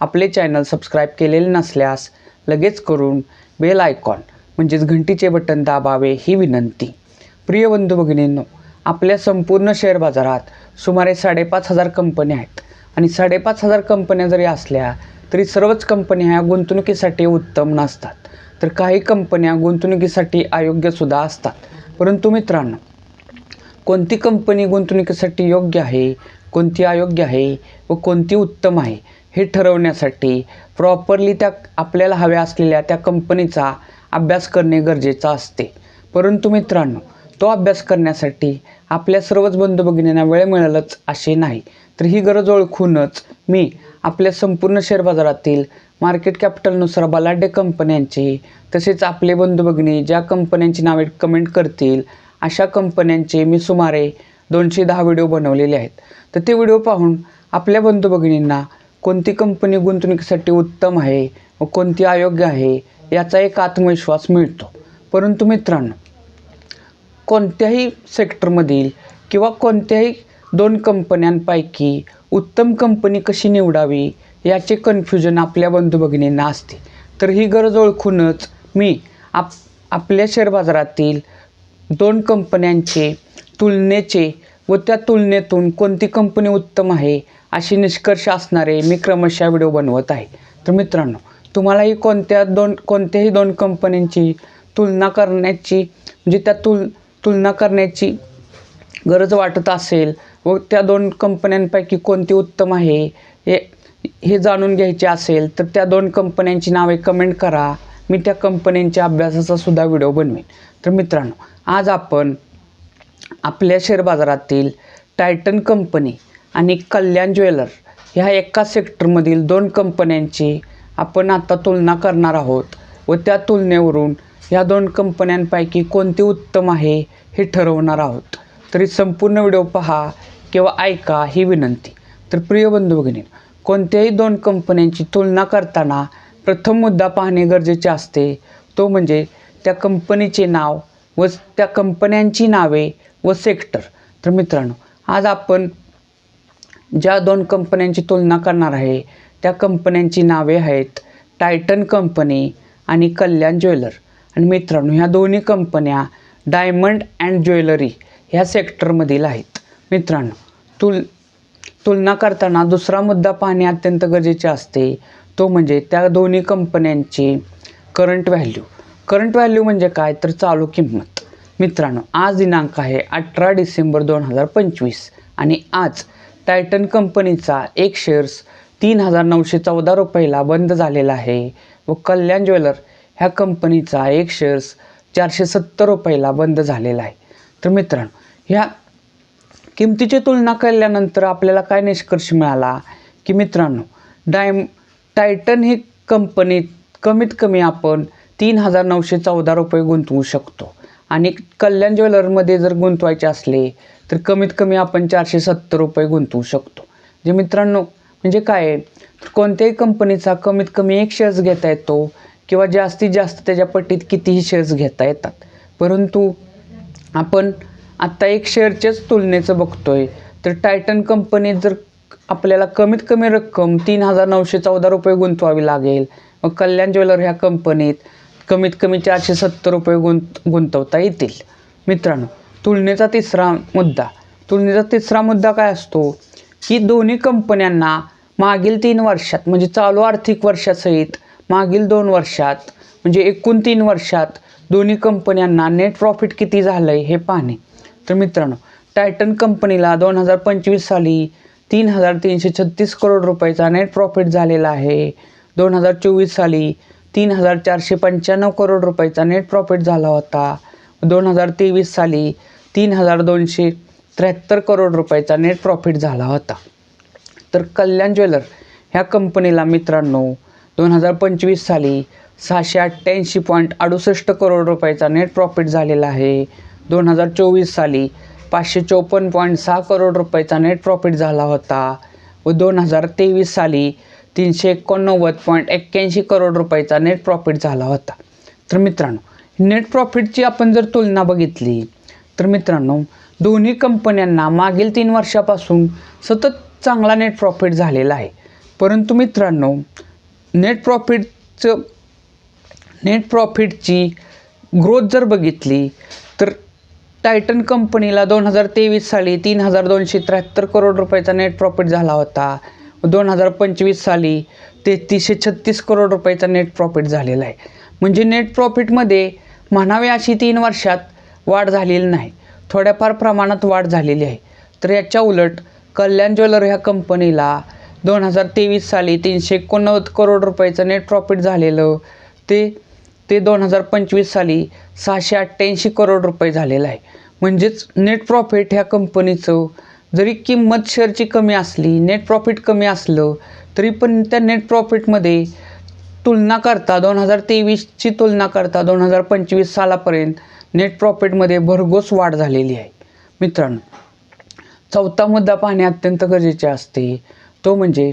आपले channel subscribe केलेले नसल्यास लगेच करून बेल आयकॉन म्हणजेच घंटीचे बटन दाबावे ही विनंती. प्रिय बंधू भगिनींनो आपल्या संपूर्ण शेअर बाजारात सुमारे साडेपाच हजार कंपन्या आहेत. आणि साडेपाच हजार कंपन्या जरी असल्या तरी सर्वच कंपन्या ह्या गुंतवणुकीसाठी उत्तम नसतात. तर काही कंपन्या गुंतवणुकीसाठी अयोग्यसुद्धा असतात. परंतु मित्रांनो कोणती कंपनी गुंतवणुकीसाठी योग्य आहे कोणती अयोग्य आहे व कोणती उत्तम आहे हे ठरवण्यासाठी प्रॉपरली त्या आपल्याला हव्या असलेल्या त्या कंपनीचा अभ्यास करणे गरजेचं असते. परंतु मित्रांनो तो अभ्यास करण्यासाठी आपल्या सर्वच बंधू भगिनींना वेळ मिळालंच असे नाही. तर ही गरज ओळखूनच मी आपल्या संपूर्ण शेअर बाजारातील मार्केट कॅपिटलनुसार बलाढ्य कंपन्यांची तसेच आपले बंधू भगिनी ज्या कंपन्यांची नावे कमेंट करतील अशा कंपन्यांचे मी सुमारे दोनशे दहा व्हिडिओ बनवलेले आहेत. तर ते व्हिडिओ पाहून आपल्या बंधू भगिनींना कोणती कंपनी गुंतवणुकीसाठी उत्तम आहे व कोणती अयोग्य आहे याचा एक आत्मविश्वास मिळतो. परंतु मित्रांनो कोणत्याही सेक्टरमधील किंवा कोणत्याही दोन कंपन्यांपैकी उत्तम कंपनी कशी निवडावी याचे कन्फ्युजन आपल्या बंधू भगिनींना असते तर ही गरज ओळखूनच मी आप आपल्या शेअर बाजारातील दोन कंपन्यांचे तुलनेचे व त्या तुलनेतून कोणती कंपनी उत्तम आहे अशी निष्कर्ष असणारे मी क्रमशः व्हिडिओ बनवत आहे. तर मित्रांनो तुम्हालाही कोणत्या दोन कोणत्याही दोन कंपन्यांची तुलना करण्याची म्हणजे त्या तुल तुलना करण्याची गरज वाटत असेल व त्या दोन कंपन्यांपैकी कोणती उत्तम आहे हे हे जाणून घ्यायचे असेल तर त्या दोन कंपन्यांची नावे कमेंट करा. मी त्या कंपन्यांच्या अभ्यासाचा सुद्धा व्हिडिओ बनवेन. तर मित्रांनो आज आपण आपल्या शेअर बाजारातील टायटन कंपनी आणि कल्याण ज्वेलर ह्या एका सेक्टरमधील दोन कंपन्यांची आपण आता तुलना करणार आहोत व त्या तुलनेवरून ह्या दोन कंपन्यांपैकी कोणती उत्तम आहे हे ठरवणार आहोत. तरी संपूर्ण व्हिडिओ पहा किंवा ऐका ही विनंती. तर प्रिय बंधू भगिनी कोणत्याही दोन कंपन्यांची तुलना करताना प्रथम मुद्दा पाहणे गरजेचे असते. तो म्हणजे त्या कंपनीचे नाव व त्या कंपन्यांची नावे व सेक्टर तर मित्रांनो आज आपण ज्या दोन कंपन्यांची तुलना करणार आहे त्या कंपन्यांची नावे आहेत टायटन कंपनी आणि कल्याण ज्वेलर. आणि मित्रांनो ह्या दोन्ही कंपन्या डायमंड अँड ज्वेलरी ह्या सेक्टरमधील आहेत. मित्रांनो तुल तुलना करताना दुसरा मुद्दा पाहणे अत्यंत गरजेचे असते तो म्हणजे त्या दोन्ही कंपन्यांची करंट व्हॅल्यू करंट व्हॅल्यू म्हणजे काय? तर चालू किंमत. मित्रांनो आज दिनांक आहे अठरा डिसेंबर दोन हजार पंचवीस आणि आज टायटन कंपनीचा एक शेअर्स तीन हजार नऊशे चौदा रुपयाला बंद झालेला आहे व कल्याण ज्वेलर ह्या कंपनीचा एक शेअर्स चारशे सत्तर रुपयाला बंद झालेला आहे. तर मित्रांनो ह्या किमतीची तुलना केल्यानंतर आपल्याला काय निष्कर्ष मिळाला? की मित्रांनो डायम टायटन ही कंपनीत कमीत कमी आपण तीन हजार नऊशे चौदा रुपये गुंतवू शकतो. आणि कल्याण ज्वेलरमध्ये जर गुंतवायचे असले तर कमीत कमी आपण चारशे सत्तर रुपये गुंतवू शकतो. जे मित्रांनो म्हणजे काय तर कोणत्याही कंपनीचा कमीत कमी एक शेअर्स घेता येतो किंवा जास्तीत जास्त त्याच्या पट्टीत कितीही शेअर्स घेता येतात. परंतु आपण आत्ता एक शेअरच्याच तुलनेचं बघतोय तर टायटन कंपनीत जर आपल्याला कमीत कमी रक्कम तीन हजार नऊशे चौदा रुपये गुंतवावी लागेल मग कल्याण ज्वेलर ह्या कंपनीत कमीत कमी चारशे सत्तर रुपये गुंत गुंतवता येतील. मित्रांनो तुलनेचा तिसरा मुद्दा. तुलनेचा तिसरा मुद्दा काय असतो? की दोन्ही कंपन्यांना मागील तीन वर्षात म्हणजे चालू आर्थिक वर्षासहित मागील दोन वर्षात म्हणजे एकूण तीन वर्षात दोन्ही कंपन्यांना नेट प्रॉफिट किती झालं आहे हे पाहणे. तर मित्रांनो टायटन कंपनीला दोन हजार पंचवीस साली तीन हजार तीनशे छत्तीस करोड रुपयाचा नेट प्रॉफिट झालेला आहे. दोन हजार चोवीस साली तीन हजार चारशे पंच्याण्णव करोड रुपयाचा नेट प्रॉफिट झाला होता. दोन हजार तेवीस साली तीन हजार दोनशे त्र्याहत्तर करोड रुपयाचा नेट प्रॉफिट झाला होता. तर कल्याण ज्वेलर ह्या कंपनीला मित्रांनो दोन हजार पंचवीस साली सहाशे अठ्ठ्याऐंशी पॉईंट अडुसष्ट करोड रुपयाचा नेट प्रॉफिट झालेला आहे. दोन हजार चोवीस साली पाचशे चौपन्न पॉईंट सहा करोड रुपयाचा नेट प्रॉफिट झाला होता. व दोन हजार तेवीस साली तीनशे एकोणनव्वद पॉईंट एक्क्याऐंशी करोड रुपयाचा नेट प्रॉफिट झाला होता. तर मित्रांनो नेट प्रॉफिटची आपण जर तुलना बघितली तर मित्रांनो दोन्ही कंपन्यांना मागील तीन वर्षापासून सतत चांगला नेट प्रॉफिट झालेला आहे. परंतु मित्रांनो नेट प्रॉफिटचं नेट प्रॉफिटची ग्रोथ जर बघितली तर टायटन कंपनीला दोन हजार तेवीस साली तीन हजार दोनशे त्र्याहत्तर करोड रुपयाचा नेट प्रॉफिट झाला होता. दोन हजार पंचवीस साली तेहतीसशे छत्तीस करोड रुपयाचा नेट प्रॉफिट झालेला आहे. म्हणजे नेट प्रॉफिटमध्ये म्हणावे अशी तीन वर्षात वाढ झालेली नाही. थोड्याफार प्रमाणात वाढ झालेली आहे. तर याच्या उलट कल्याण ज्वेलर ह्या कंपनीला दोन हजार तेवीस साली तीनशे एकोणनव्वद करोड रुपयाचं नेट प्रॉफिट झालेलं ते ते दोन हजार पंचवीस साली सहाशे अठ्ठ्याऐंशी करोड रुपये झालेलं आहे. म्हणजेच नेट प्रॉफिट ह्या कंपनीचं जरी किंमत शेअरची कमी असली नेट प्रॉफिट कमी असलं तरी पण त्या नेट प्रॉफिटमध्ये तुलना करता दोन हजार तेवीसची तुलना करता दोन हजार पंचवीस सालापर्यंत नेट प्रॉफिटमध्ये भरघोस वाढ झालेली आहे. मित्रांनो चौथा मुद्दा पाहणे अत्यंत गरजेचे असते. तो म्हणजे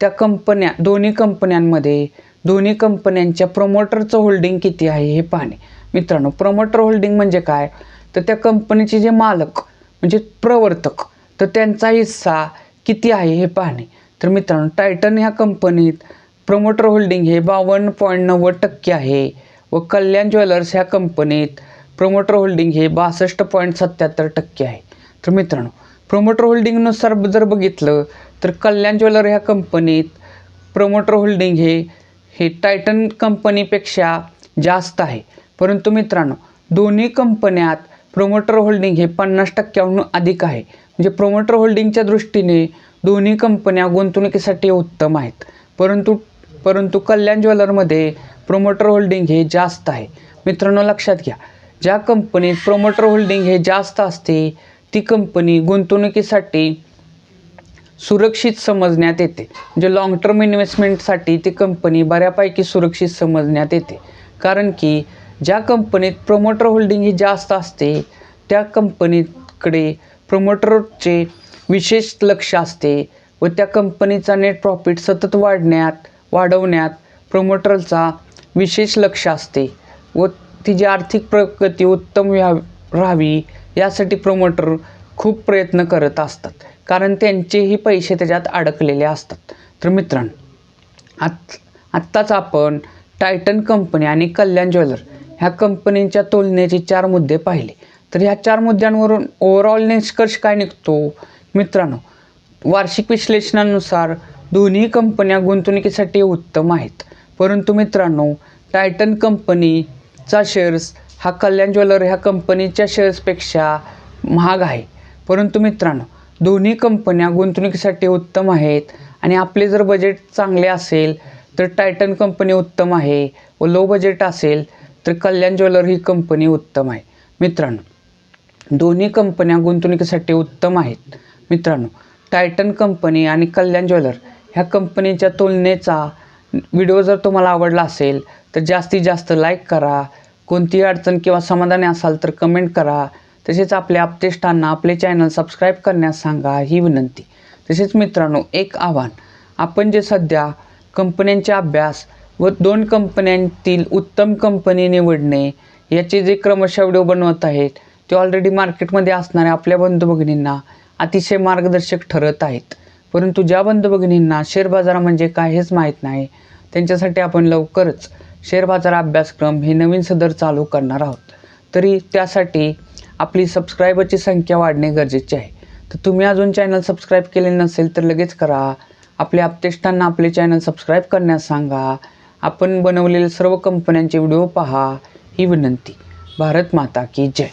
त्या कंपन्या दोन्ही कंपन्यांमध्ये दोन्ही कंपन्यांच्या प्रमोटरचं होल्डिंग किती आहे हे पाहणे. मित्रांनो प्रमोटर होल्डिंग म्हणजे काय? तर त्या कंपनीचे जे मालक म्हणजे प्रवर्तक तर त्यांचा हिस्सा किती आहे हे पाहणे. तर मित्रांनो टायटन ह्या कंपनीत प्रमोटर होल्डिंग हे बावन्न पॉईंट नव्वद टक्के आहे व कल्याण ज्वेलर्स ह्या कंपनीत प्रमोटर होल्डिंग हे बासष्ट पॉईंट सत्याहत्तर टक्के आहे. तर मित्रांनो प्रमोटर होल्डिंगनुसार जर बघितलं तर कल्याण ज्वेलर ह्या कंपनीत प्रमोटर होल्डिंग हे हे टायटन कंपनीपेक्षा जास्त आहे. परंतु मित्रांनो दोन्ही कंपन्यात प्रमोटर होल्डिंग हे पन्नास टक्क्याहून अधिक आहे. म्हणजे प्रोमोटर होल्डिंगच्या दृष्टीने दोन्ही कंपन्या गुंतवणुकीसाठी उत्तम आहेत. परंतु परंतु कल्याण ज्वेलरमध्ये प्रोमोटर होल्डिंग हे जास्त आहे. मित्रांनो लक्षात घ्या. ज्या कंपनीत प्रोमोटर होल्डिंग हे जास्त असते ती कंपनी गुंतवणुकीसाठी सुरक्षित समजण्यात येते. म्हणजे लाँग टर्म इन्व्हेस्टमेंटसाठी ती कंपनी बऱ्यापैकी सुरक्षित समजण्यात येते. कारण की ज्या कंपनीत प्रोमोटर होल्डिंग ही जास्त असते त्या कंपनीकडे प्रमोटरचे विशेष लक्ष असते व त्या कंपनीचा नेट प्रॉफिट सतत वाढण्यात वाढवण्यात प्रमोटरचा विशेष लक्ष असते व तिची आर्थिक प्रगती उत्तम व्हा राहावी यासाठी प्रमोटर खूप प्रयत्न करत असतात. कारण त्यांचेही पैसे त्याच्यात अडकलेले असतात. तर मित्रांनो आत आत्ताच आपण टायटन कंपनी आणि कल्याण ज्वेलर ह्या कंपनींच्या तुलनेचे चार मुद्दे पाहिले. तर ह्या चार मुद्द्यांवरून ओव्हरऑल निष्कर्ष काय निघतो? मित्रांनो वार्षिक विश्लेषणानुसार दोन्ही कंपन्या गुंतवणुकीसाठी उत्तम आहेत. परंतु मित्रांनो टायटन कंपनीचा शेअर्स हा कल्याण ज्वेलर ह्या कंपनीच्या शेअर्सपेक्षा महाग आहे. परंतु मित्रांनो दोन्ही कंपन्या गुंतवणुकीसाठी उत्तम आहेत आणि आपले जर बजेट चांगले असेल तर टायटन कंपनी उत्तम आहे व लो बजेट असेल तर कल्याण ज्वेलर ही कंपनी उत्तम आहे. मित्रांनो दोन्ही कंपन्या गुंतवणुकीसाठी उत्तम आहेत. मित्रांनो टायटन कंपनी आणि कल्याण ज्वेलर ह्या कंपनीच्या तुलनेचा व्हिडिओ जर तुम्हाला आवडला असेल तर जास्तीत जास्त लाईक करा. कोणतीही अडचण किंवा समाधानी असाल तर कमेंट करा. तसेच आपल्या आपतेष्टांना आपले चॅनल सबस्क्राईब करण्यास सांगा ही विनंती. तसेच मित्रांनो एक आव्हान. आपण जे सध्या कंपन्यांचे अभ्यास व दोन कंपन्यांतील उत्तम कंपनी निवडणे याचे जे क्रमशः व्हिडिओ बनवत आहेत ते ऑलरेडी मार्केटमध्ये असणाऱ्या आपल्या बंधू भगिनींना. अतिशय मार्गदर्शक ठरत आहेत. परंतु ज्या बंधू भगिनींना शेअर बाजार म्हणजे काय हेच माहीत नाही त्यांच्यासाठी आपण लवकरच शेअर बाजार अभ्यासक्रम हे नवीन सदर चालू करणार आहोत. तरी त्यासाठी आपली सबस्क्रायबरची संख्या वाढणे गरजेचे आहे. तर तुम्ही अजून चॅनल सबस्क्राईब केले नसेल तर लगेच करा. आपल्या आपतेष्टांना आपले चॅनल सबस्क्राईब करण्यास सांगा. आपण बनवलेले सर्व कंपन्यांचे व्हिडिओ पहा. ही विनंती. भारत माता की जय.